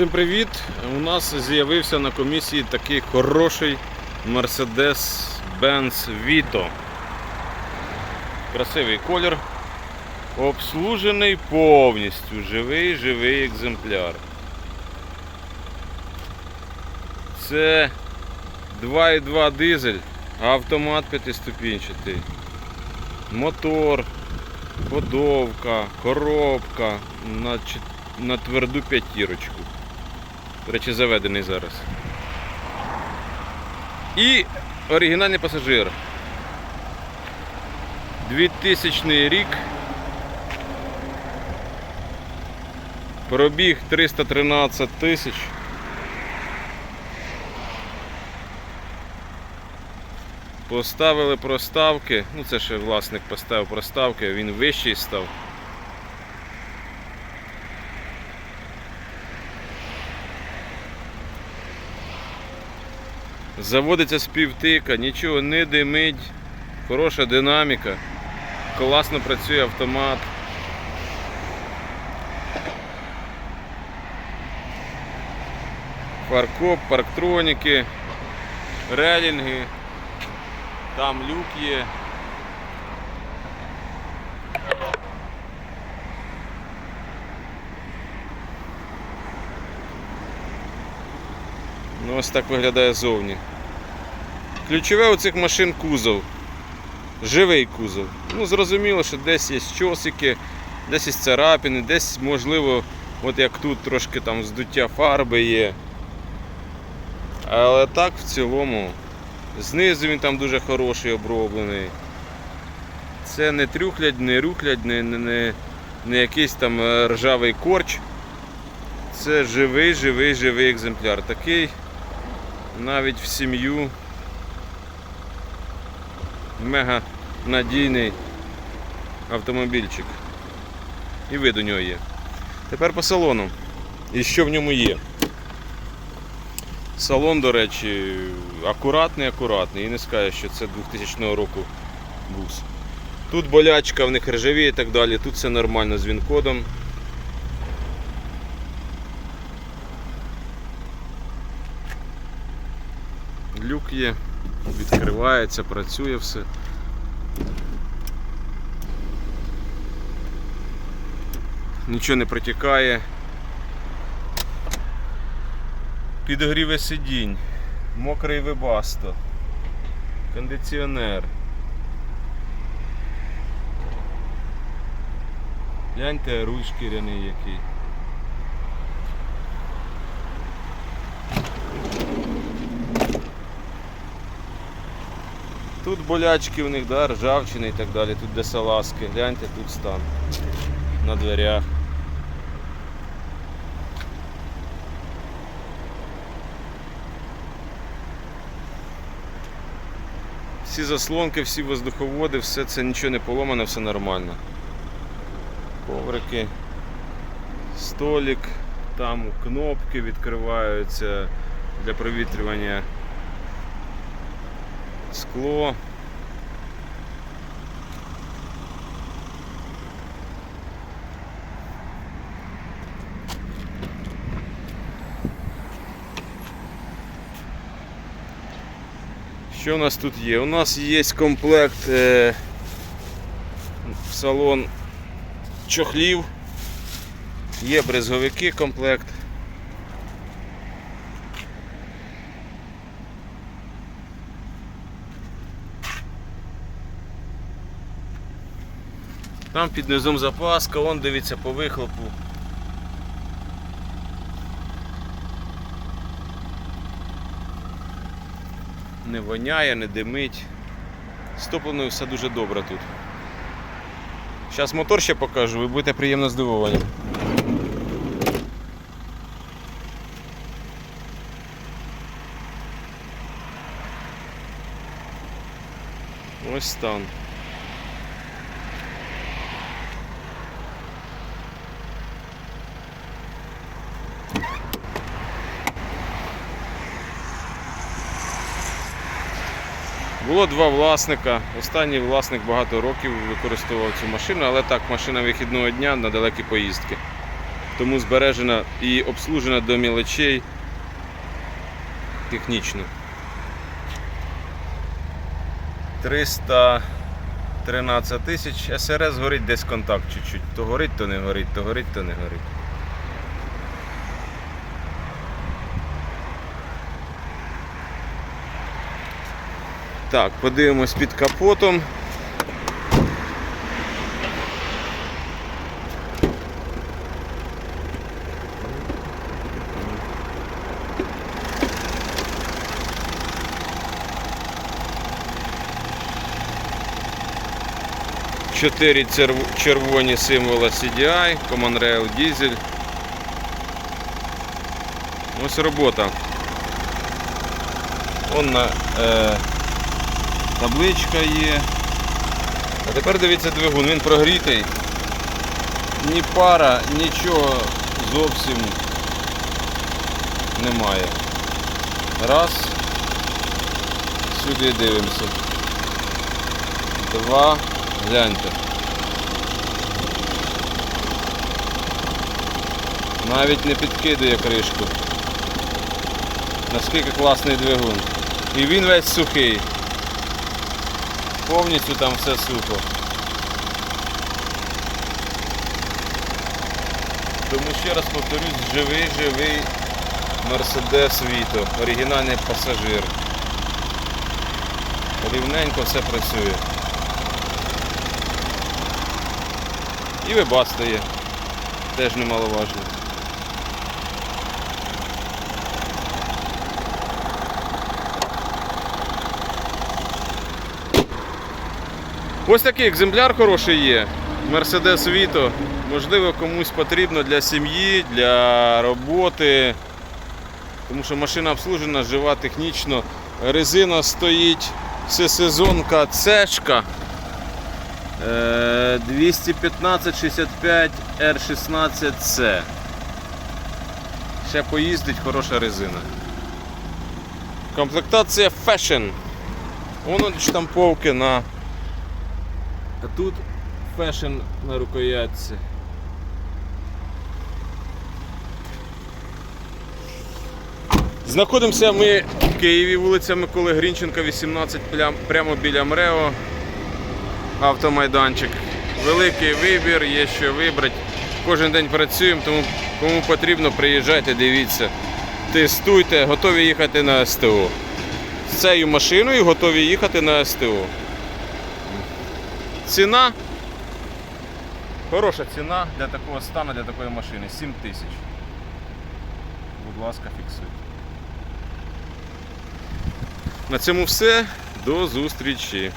Всім привіт! У нас з'явився на комісії такий хороший Mercedes-Benz Vito. Красивий колір. Обслужений повністю. Живий, живий екземпляр. Це 2,2 дизель, автомат п'ятиступінчатий. Мотор, ходовка, коробка на, на тверду п'ятірочку. До речі, заведений зараз. І оригінальний пасажир. 2000 рік. Пробіг 313 тисяч. Поставили проставки, ну це ще власник поставив проставки, він вищий став. Заводиться з півтика, нічого не димить, хороша динаміка, класно працює автомат. Паркоп, парктроніки, релінги, там люк є. Ну, ось так виглядає зовні. Ключове у цих машин кузов. Живий кузов. Ну, зрозуміло, що десь є чосики, десь є царапини, десь, можливо, от як тут трошки там здуття фарби є. Але так в цілому. Знизу він там дуже хороший оброблений. Це не трюхлядь, не рухлядь, не, не, не, не якийсь там е, ржавий корч. Це живий, живий, живий екземпляр. Такий навіть в сім'ю мега надійний автомобільчик. І вид у нього є. Тепер по салону. І що в ньому є? Салон, до речі, акуратний, акуратний. І не скажеш, що це 2000 року бус. Тут болячка, в них ржаві і так далі. Тут все нормально з він-кодом. Люк є, відкривається, працює все. Нічого не протікає. Підогріве сидінь, мокрий вебасто, кондиціонер. Гляньте, руль шкіряний який. Тут болячки у них, да, ржавчини і так далі, тут де салазки. Гляньте, тут стан на дверях. Всі заслонки, всі воздуховоди, все це нічого не поломане, все нормально. Коврики, столик, там кнопки відкриваються для провітрювання скло. Що у нас тут є? У нас є комплект е, салон чохлів, є брезговики комплект. Там під низом запаска, он дивиться по вихлопу. Не воняє, не димить. З все дуже добре тут. Зараз мотор ще покажу, ви будете приємно здивовані. Ось стан. Було два власника. Останній власник багато років використовував цю машину, але так, машина вихідного дня на далекі поїздки. тому збережена і обслужена до мілочей технічно. 313 тисяч. СРС горить десь контакт чуть-чуть. То горить, то не горить, то горить, то не горить. Так, подивимось під капотом. Чотири червоні символа CDI, Common Rail Diesel. Ось робота. Он на, е, табличка є. А тепер дивіться двигун, він прогрітий. Ні пара, нічого зовсім немає. Раз. Сюди дивимося. Два. Гляньте. Навіть не підкидує кришку. Наскільки класний двигун. І він весь сухий. Повністю там все сухо. Тому ще раз повторюсь, живий, живий Mercedes Vito, оригінальний пасажир. Рівненько все працює. І вибаста є. Теж немаловажно. Ось такий екземпляр хороший є. Mercedes Vito. Можливо, комусь потрібно для сім'ї, для роботи. Тому що машина обслужена, жива технічно. Резина стоїть всесезонка цешка. Е, 215-65 R16C. Ще поїздить хороша резина. Комплектація Fashion. Воно штамповки на. А тут Fashion на рукоятці. Знаходимося ми в Києві, вулиця Миколи Грінченка, 18, прямо біля МРЕО. Автомайданчик. Великий вибір, є що вибрати. Кожен день працюємо, тому кому потрібно, приїжджайте, дивіться, тестуйте, готові їхати на СТО. З цією машиною готові їхати на СТО. Ціна. Хороша ціна для такого стану, для такої машини. 7 тисяч. Будь ласка, фіксуйте. На цьому все. До зустрічі.